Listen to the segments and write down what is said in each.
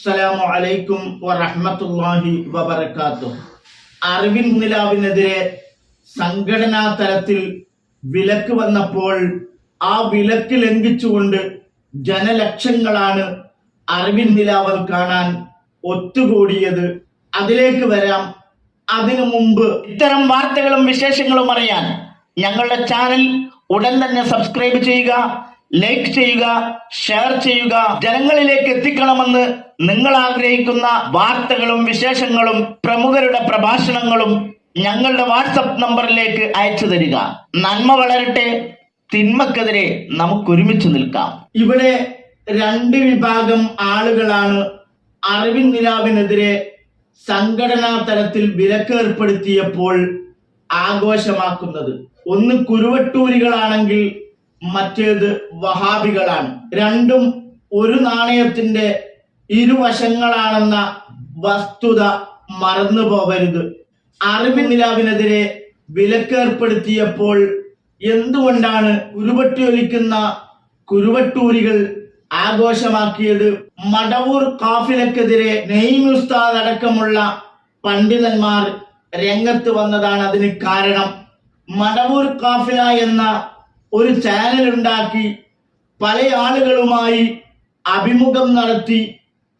അസ്സലാമു അലൈക്കും വറഹ്മത്തുള്ളാഹി വബറകാതുഹു. അറിവിൻ നിലാവിനെതിരെ സംഘടനാ തലത്തിൽ വിലക്ക് വന്നപ്പോൾ ആ വിലക്ക് ലംഘിച്ചുകൊണ്ട് ജനലക്ഷങ്ങളാണ് അറിവിൻ നിലാവൽ കാണാൻ ഒത്തുകൂടിയത്. അതിലേക്ക് വരാം. അതിനു മുമ്പ് ഇത്തരം വാർത്തകളും വിശേഷങ്ങളും അറിയാൻ ഞങ്ങളുടെ ചാനൽ ഉടൻ തന്നെ സബ്സ്ക്രൈബ് ചെയ്യുക. ലൈക്ക് ചെയ്യുക ഷെയർ ചെയ്യുക ജനങ്ങളിലേക്ക് എത്തിക്കണമെന്ന് നിങ്ങൾ ആഗ്രഹിക്കുന്ന വാർത്തകളും വിശേഷങ്ങളും പ്രമുഖരുടെ പ്രഭാഷണങ്ങളും ഞങ്ങളുടെ വാട്സപ്പ് നമ്പറിലേക്ക് അയച്ചു തരിക. നന്മ വളരട്ടെ തിന്മക്കെതിരെ നമുക്ക് ഒരുമിച്ച് നിൽക്കാം. ഇവിടെ രണ്ട് വിഭാഗം ആളുകളാണ് അറിവിൻ നിലാവിനെതിരെ സംഘടനാ തലത്തിൽ വിലക്ക് ഏർപ്പെടുത്തിയപ്പോൾ ആഘോഷമാക്കുന്നത്. ഒന്ന് കുരുവട്ടൂരികളാണെങ്കിൽ മറ്റേത് വഹാബികളാണ്. രണ്ടും ഒരു നാണയത്തിന്റെ ഇരുവശങ്ങളാണെന്ന വസ്തുത മറന്നു പോകരുത്. അറിവ് നിലാവിനെതിരെ വിലക്കേർപ്പെടുത്തിയപ്പോൾ എന്തുകൊണ്ടാണ് കുരുവട്ടി ഒലിക്കുന്ന കുരുവട്ടൂരികൾ ആഘോഷമാക്കിയത്? മടവൂർ കാഫിലക്കെതിരെ നെയ്മുസ്താദ് അടക്കമുള്ള പണ്ഡിതന്മാർ രംഗത്ത് വന്നതാണ് അതിന് കാരണം. മടവൂർ കാഫില എന്ന ഒരു ചാനൽ ഉണ്ടാക്കി പല ആളുകളുമായി അഭിമുഖം നടത്തി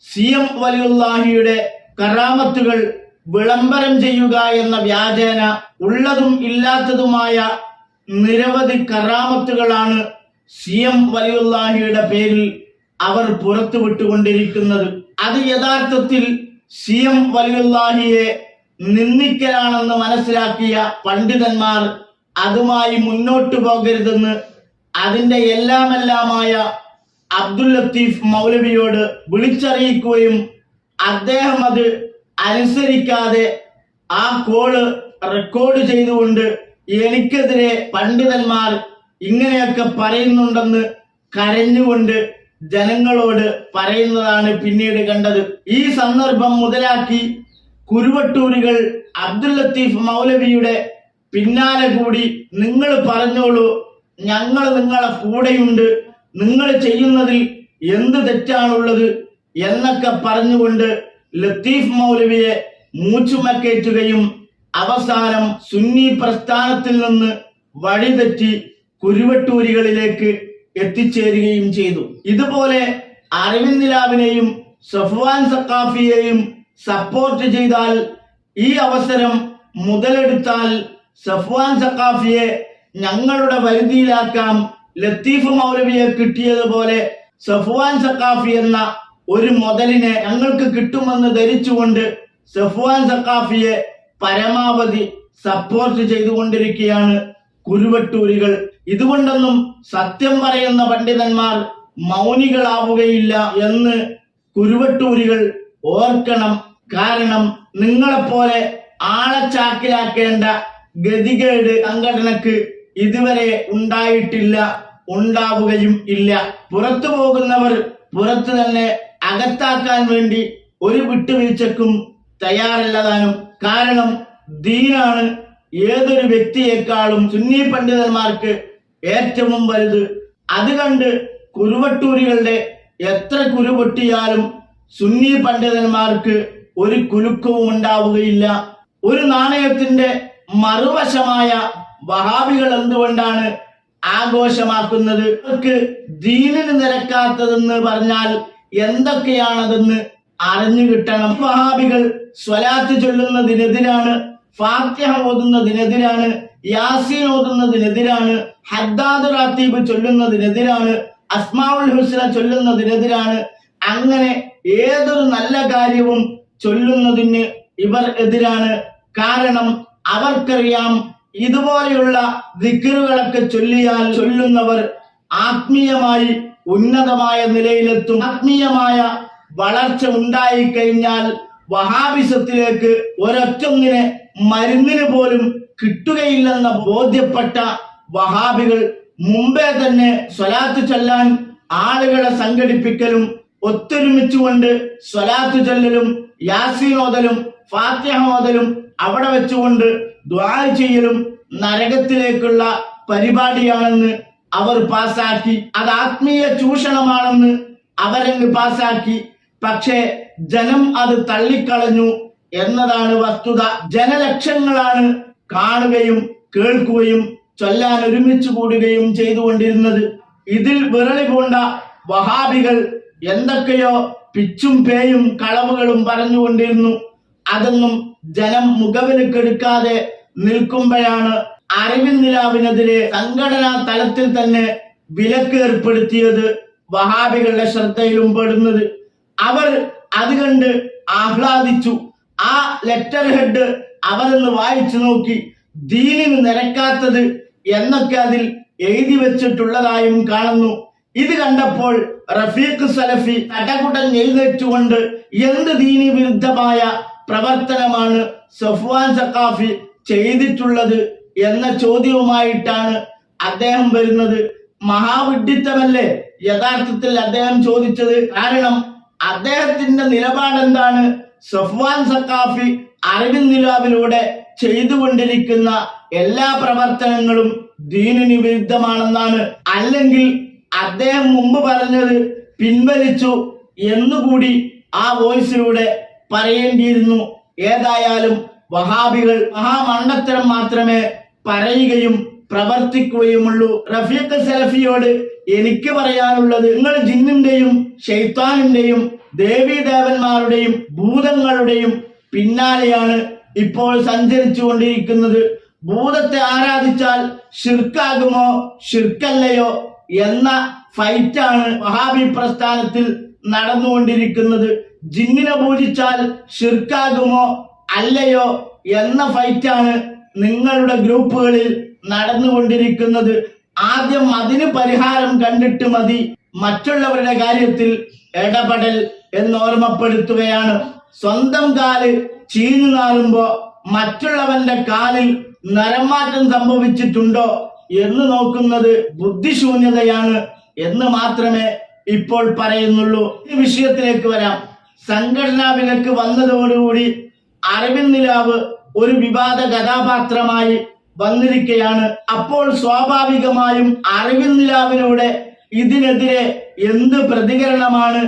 സി എം വലിയുല്ലാഹിയുടെ കറാമത്തുകൾ വിളംബരം ചെയ്യുക എന്ന വ്യാജേന ഉള്ളതും ഇല്ലാത്തതുമായ നിരവധി കറാമത്തുകളാണ് സി എം വലിയുല്ലാഹിയുടെ പേരിൽ അവർ പുറത്തുവിട്ടുകൊണ്ടിരിക്കുന്നത് അത് യഥാർത്ഥത്തിൽ സി എം വലിയുല്ലാഹിയെ നിന്ദിക്കലാണെന്ന് മനസ്സിലാക്കിയ പണ്ഡിതന്മാർ അതുമായി മുന്നോട്ട് പോകരുതെന്ന് അതിന്റെ എല്ലാമെല്ലാമായ അബ്ദുൽ ലത്തീഫ് മൗലവിയോട് വിളിച്ചറിയിക്കുകയും അദ്ദേഹം അത് അനുസരിക്കാതെ ആ കോൾ റെക്കോർഡ് ചെയ്തുകൊണ്ട് എനിക്കെതിരെ പണ്ഡിതന്മാർ ഇങ്ങനെയൊക്കെ പറയുന്നുണ്ടെന്ന് കരഞ്ഞുകൊണ്ട് ജനങ്ങളോട് പറയുന്നതാണ് പിന്നീട് കണ്ടത്. ഈ സന്ദർഭം മുതലാക്കി കുരുവട്ടൂരുകൾ അബ്ദുൽ ലത്തീഫ് മൗലവിയുടെ പിന്നാലെ കൂടി നിങ്ങൾ പറഞ്ഞോളൂ ഞങ്ങൾ നിങ്ങളെ കൂടെയുണ്ട് നിങ്ങൾ ചെയ്യുന്നതിൽ എന്ത് തെറ്റാണുള്ളത് എന്നൊക്കെ പറഞ്ഞുകൊണ്ട് ലത്തീഫ് മൗലവിയെ മൂച്ചുമക്കേറ്റുകയും അവസാനം സുന്നി പ്രസ്ഥാനത്തിൽ നിന്ന് വഴിതെറ്റി കുരുവട്ടൂരികളിലേക്ക് എത്തിച്ചേരുകയും ചെയ്തു. ഇതുപോലെ അരവിന്ദ് നിലാവിനെയും സഫ്വാൻ സക്കാഫിയെയും സപ്പോർട്ട് ചെയ്താൽ ഈ അവസരം മുതലെടുത്താൽ സഫ്വാൻ സഖാഫിയെ ഞങ്ങളുടെ വരുതിയിലാക്കാം ലത്തീഫ് മൗലവിയെ കിട്ടിയതുപോലെ സഫ്വാൻ സഖാഫി എന്ന ഒരു മുതലിനെ ഞങ്ങൾക്ക് കിട്ടുമെന്ന് ധരിച്ചുകൊണ്ട് സഫ്വാൻ സഖാഫിയെ പരമാവധി സപ്പോർട്ട് ചെയ്തുകൊണ്ടിരിക്കുകയാണ് കുരുവട്ടൂരികൾ. ഇതുകൊണ്ടൊന്നും സത്യം പറയുന്ന പണ്ഡിതന്മാർ മൗനികളാവുകയില്ല എന്ന് കുരുവട്ടൂരികൾ ഓർക്കണം. കാരണം നിങ്ങളെപ്പോലെ ആളെ ചാക്കിലാക്കേണ്ട ഗതികേട് സംഘടനക്ക് ഇതുവരെ ഉണ്ടായിട്ടില്ല ഉണ്ടാവുകയും ഇല്ല. പുറത്തു പോകുന്നവർ പുറത്തു തന്നെ അകത്താക്കാൻ വേണ്ടി ഒരു വിട്ടുവീഴ്ചക്കും തയ്യാറല്ലതാനും കാരണം ദീനാണ്. ഏതൊരു വ്യക്തിയേക്കാളും സുന്നി പണ്ഡിതന്മാർക്ക് ഏറ്റവും വലുത്. അത് കണ്ട് കുരുവട്ടൂരികളുടെ എത്ര കുരുപൊട്ടിയാലും സുന്നി പണ്ഡിതന്മാർക്ക് ഒരു കുലുക്കവും ഉണ്ടാവുകയില്ല. ഒരു നാണയത്തിന്റെ മറുവശമായ വഹാബികൾ എന്തുകൊണ്ടാണ് ആഘോഷമാക്കുന്നത്? അവർക്ക് ദീനിന് നിരക്കാത്തതെന്ന് പറഞ്ഞാൽ എന്തൊക്കെയാണതെന്ന് അറിഞ്ഞു കിട്ടണം. വഹാബികൾ സ്വലാത്ത് ചൊല്ലുന്നതിനെതിരാണ് ഫാത്തിഹ ഓതുന്നതിനെതിരാണ് യാസീൻ ഓതുന്നതിനെതിരാണ് ഹദ്ദാദ് റാത്തീബ് ചൊല്ലുന്നതിനെതിരാണ് അസ്മാവുൽ ഹുസ്ന ചൊല്ലുന്നതിനെതിരാണ്. അങ്ങനെ ഏതൊരു നല്ല കാര്യവും ചൊല്ലുന്നതിന് ഇവർ എതിരാണ്. കാരണം അവർക്കറിയാം ഇതുപോലെയുള്ള ദിക്കറുകളൊക്കെ ചൊല്ലിയാൽ ചൊല്ലുന്നവർ ആത്മീയമായി ഉന്നതമായ നിലയിലെത്തും. ആത്മീയമായ വളർച്ച ഉണ്ടായിക്കഴിഞ്ഞാൽ വഹാബിസത്തിലേക്ക് ഒരൊറ്റൊന്നിനെ മരുന്നിന് പോലും കിട്ടുകയില്ലെന്ന ബോധ്യപ്പെട്ട വഹാബികൾ മുമ്പേ തന്നെ സ്വലാത്ത് ചൊല്ലാൻ ആളുകളെ സംഘടിപ്പിക്കലും ഒത്തൊരുമിച്ചുകൊണ്ട് സ്വലാത്ത് ചൊല്ലലും യാസീനോദലും ഫാത്തിഹോദലും അവിടെ വെച്ചുകൊണ്ട് ദ്വാ ചെയ്യലും നരകത്തിലേക്കുള്ള പരിപാടിയാണെന്ന് അവർ പാസാക്കി അത് ആത്മീയ ചൂഷണമാണെന്ന് അവരങ്ങ് പാസാക്കി പക്ഷേ ജനം അത് തള്ളിക്കളഞ്ഞു എന്നതാണ് വസ്തുത. ജനലക്ഷങ്ങളാണ് കാണുകയും കേൾക്കുകയും ചൊല്ലാൻ ഒരുമിച്ച് കൂടുകയും ചെയ്തുകൊണ്ടിരുന്നത്. ഇതിൽ വിറളി പൂണ്ട വഹാബികൾ എന്തൊക്കെയോ പിച്ചും പേയും കളവുകളും പറഞ്ഞുകൊണ്ടിരുന്നു. അതൊന്നും ജനം മുഖവിലക്കെടുക്കാതെ നിൽക്കുമ്പോഴാണ് അരവിന്ദ് നിലാവിനെതിരെ സംഘടനാ തലത്തിൽ തന്നെ വിലക്ക് ഏർപ്പെടുത്തിയത് വഹാബികളുടെ ശ്രദ്ധയിലും പെടുന്നത്. അവർ അത് കണ്ട് ആഹ്ലാദിച്ചു. ആ ലെറ്റർ ഹെഡ് അവരൊന്ന് വായിച്ചു നോക്കി. ദീനിന് നിരക്കാത്തത് എന്നൊക്കെ അതിൽ എഴുതി വെച്ചിട്ടുള്ളതായും കാണുന്നു. ഇത് കണ്ടപ്പോൾ റഫീഖ് സലഫി തടകുടൻ എഴുന്നേറ്റുകൊണ്ട് എന്ത് ദീനി വിരുദ്ധമായ പ്രവർത്തനമാണ് സഫ്വാൻ സഖാഫി ചെയ്തിട്ടുള്ളത് എന്ന ചോദ്യവുമായിട്ടാണ് അദ്ദേഹം വരുന്നത്. മഹാവിഡിത്തമല്ലേ യഥാർത്ഥത്തിൽ അദ്ദേഹം ചോദിച്ചത് കാരണം അദ്ദേഹത്തിന്റെ നിലപാടെന്താണ്? സഫ്വാൻ സഖാഫി അറിവിൻ നിലാവിലൂടെ ചെയ്തുകൊണ്ടിരിക്കുന്ന എല്ലാ പ്രവർത്തനങ്ങളും ദീനിന് വിരുദ്ധമാണെന്നാണ്. അല്ലെങ്കിൽ അദ്ദേഹം മുമ്പ് പറഞ്ഞത് പിൻവലിച്ചു എന്നുകൂടി ആ വോയിസിലൂടെ പറയേണ്ടിയിരുന്നു. ഏതായാലും വഹാബികൾ മഹാമണ്ടത്തരം മാത്രമേ പറയുകയും പ്രവർത്തിക്കുകയുമുള്ളൂ. റഫീഖ് സലഫിയോട് എനിക്ക് പറയാനുള്ളത് നിങ്ങൾ ജിന്നിന്റെയും ഷെയ്ത്താനിന്റെയും ദേവീദേവന്മാരുടെയും ഭൂതങ്ങളുടെയും പിന്നാലെയാണ് ഇപ്പോൾ സഞ്ചരിച്ചു കൊണ്ടിരിക്കുന്നത് ഭൂതത്തെ ആരാധിച്ചാൽ ഷിർക്കാകുമോ ഷിർക്കല്ലയോ എന്ന ഫൈറ്റാണ് വഹാബി പ്രസ്ഥാനത്തിൽ നടന്നുകൊണ്ടിരിക്കുന്നത്. ജിന്നിനെ പൂജിച്ചാൽ ഷിർക്കാകുമോ അല്ലയോ എന്ന ഫൈറ്റാണ് നിങ്ങളുടെ ഗ്രൂപ്പുകളിൽ നടന്നുകൊണ്ടിരിക്കുന്നത്. ആദ്യം അതിന് പരിഹാരം കണ്ടിട്ട് മതി. മറ്റുള്ളവരുടെ കാര്യത്തിൽ ഇടപെടൽ എന്ന് ഓർമ്മപ്പെടുത്തുകയാണ് സ്വന്തം കാൽ ചീഞ്ഞു നാറുമ്പോ മറ്റുള്ളവന്റെ കാലിൽ നരമാറ്റം സംഭവിച്ചിട്ടുണ്ടോ? എന്ന് നോക്കുന്നത് ബുദ്ധിശൂന്യതയാണ് എന്ന് മാത്രമേ ഇപ്പോൾ പറയുന്നുള്ളൂ. ഈ വിഷയത്തിലേക്ക് വരാം. സംഘടനാ വിലക്ക് വന്നതോടുകൂടി അരവിന്ദ് നിലാവ് ഒരു വിവാദ കഥാപാത്രമായി വന്നിരിക്കുകയാണ് അപ്പോൾ സ്വാഭാവികമായും അരവിന്ദ് നിലാവിലൂടെ ഇതിനെതിരെ എന്ത് പ്രതികരണമാണ്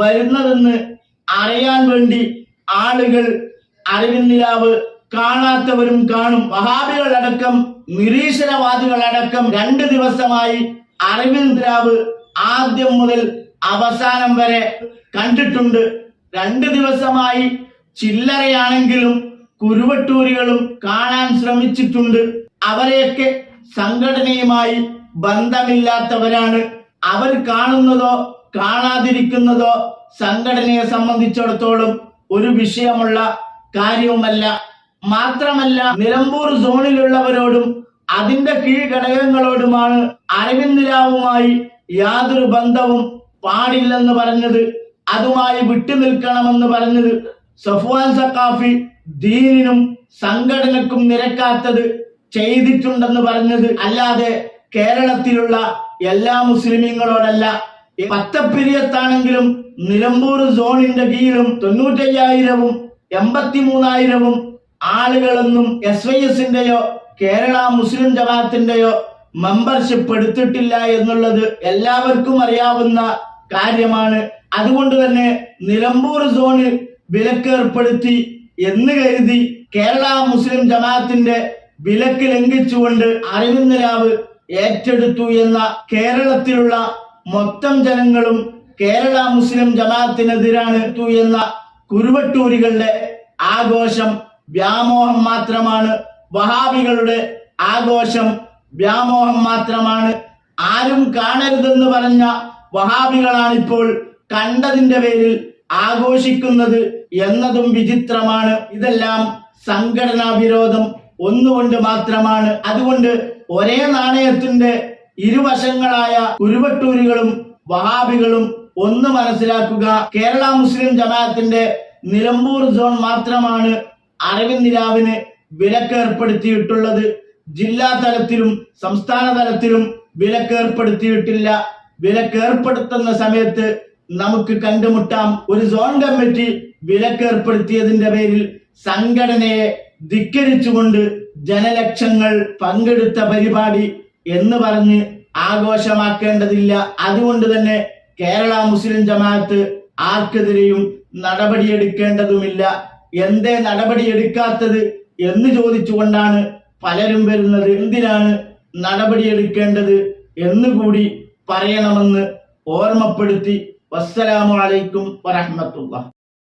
വരുന്നതെന്ന് അറിയാൻ വേണ്ടി ആളുകൾ അരവിന്ദ് നിലാവ് കാണാത്തവരും കാണും. വഹാബികളടക്കം നിരീശ്വരവാദികളടക്കം രണ്ട് ദിവസമായി നിലാവ് ആദ്യം മുതൽ അവസാനം വരെ കണ്ടിട്ടുണ്ട്. രണ്ട് ദിവസമായി ചില്ലറയാണെങ്കിലും കുരുവട്ടൂരികളും കാണാൻ ശ്രമിച്ചിട്ടുണ്ട്. അവരെയൊക്കെ സംഘടനയുമായി ബന്ധമില്ലാത്തവരാണ്. അവർ കാണുന്നതോ കാണാതിരിക്കുന്നതോ സംഘടനയെ സംബന്ധിച്ചിടത്തോളം ഒരു വിഷയമുള്ള കാര്യവുമല്ല. മാത്രമല്ല നിലമ്പൂർ സോണിലുള്ളവരോടും അതിന്റെ കീഴ്ഘടകങ്ങളോടുമാണ് അരവിന്ദ് രാവുമായി യാതൊരു ബന്ധവും പാടില്ലെന്ന് പറഞ്ഞത്. അതുമായി വിട്ടുനിൽക്കണമെന്ന് പറഞ്ഞത് സഫ്വാൻ സക്കാഫി ദീനിനും സംഘടനക്കും നിരക്കാത്തത് ചെയ്തിട്ടുണ്ടെന്ന് പറഞ്ഞത്. അല്ലാതെ കേരളത്തിലുള്ള എല്ലാ മുസ്ലിമീങ്ങളോടല്ല. പത്തപ്പിരിയത്താണെങ്കിലും നിലമ്പൂർ സോണിന്റെ കീഴിലും തൊണ്ണൂറ്റയ്യായിരവും എൺപത്തി മൂന്നായിരവും ആളുകളൊന്നും എസ് വൈ എസിന്റെയോ കേരള മുസ്ലിം ജമാഅത്തിന്റെയോ മെമ്പർഷിപ്പ് എടുത്തിട്ടില്ല എന്നുള്ളത് എല്ലാവർക്കും അറിയാവുന്ന കാര്യമാണ്. അതുകൊണ്ട് തന്നെ നിലമ്പൂർ സോണിൽ വിലക്ക് ഏർപ്പെടുത്തി എന്ന് കരുതി കേരള മുസ്ലിം ജമാഅത്തിന്റെ വിലക്ക് ലംഘിച്ചുകൊണ്ട് അറിവിൻ നിലാവ് ഏറ്റെടുത്തു എന്ന കേരളത്തിലുള്ള മൊത്തം ജനങ്ങളും കേരള മുസ്ലിം ജമാഅത്തിനെതിരാണ് എന്ന കുരുവട്ടൂരികളുടെ ആഘോഷം വ്യാമോഹം മാത്രമാണ്. വഹാബികളുടെ ആഘോഷം വ്യാമോഹം മാത്രമാണ്. ആരും കാണരുതെന്ന് പറഞ്ഞ വഹാബികളാണ് ഇപ്പോൾ കണ്ടതിന്റെ പേരിൽ ആഘോഷിക്കുന്നത് എന്നതും വിചിത്രമാണ്. ഇതെല്ലാം സംഘടനാ വിരോധം ഒന്നുകൊണ്ട് മാത്രമാണ്. അതുകൊണ്ട് ഒരേ നാണയത്തിന്റെ ഇരുവശങ്ങളായ ഉരുവട്ടൂരുകളും വഹാബികളും ഒന്ന് മനസ്സിലാക്കുക. കേരള മുസ്ലിം ജമാഅത്തിന്റെ നിലമ്പൂർ സോൺ മാത്രമാണ് അരവിന്ദ് നിലാവിന് വിലക്ക് ഏർപ്പെടുത്തിയിട്ടുള്ളത് ജില്ലാ തലത്തിലും സംസ്ഥാന തലത്തിലും വിലക്ക് ഏർപ്പെടുത്തിയിട്ടില്ല വിലക്ക് ഏർപ്പെടുത്തുന്ന സമയത്ത് നമുക്ക് കണ്ടുമുട്ടാം. ഒരു സോൺ കമ്മിറ്റി വിലക്ക് ഏർപ്പെടുത്തിയതിന്റെ പേരിൽ സംഘടനയെ ധിക്കരിച്ചുകൊണ്ട് ജനലക്ഷങ്ങൾ പങ്കെടുത്ത പരിപാടി എന്ന് പറഞ്ഞ് ആഘോഷമാക്കേണ്ടതില്ല. അതുകൊണ്ട് തന്നെ കേരള മുസ്ലിം ജമാഅത്ത് ആർക്കെതിരെയും നടപടിയെടുക്കേണ്ടതുമില്ല. എന്തേ നടപടി എടുക്കാത്തത് എന്ന് ചോദിച്ചുകൊണ്ടാണ് പലരും വരുന്നത്. എന്തിനാണ് നടപടിയെടുക്കേണ്ടത് എന്നുകൂടി പറയണമെന്ന് ഓർമ്മപ്പെടുത്തി. വസ്സലാമലൈക്കും വരഹമത്തുള്ള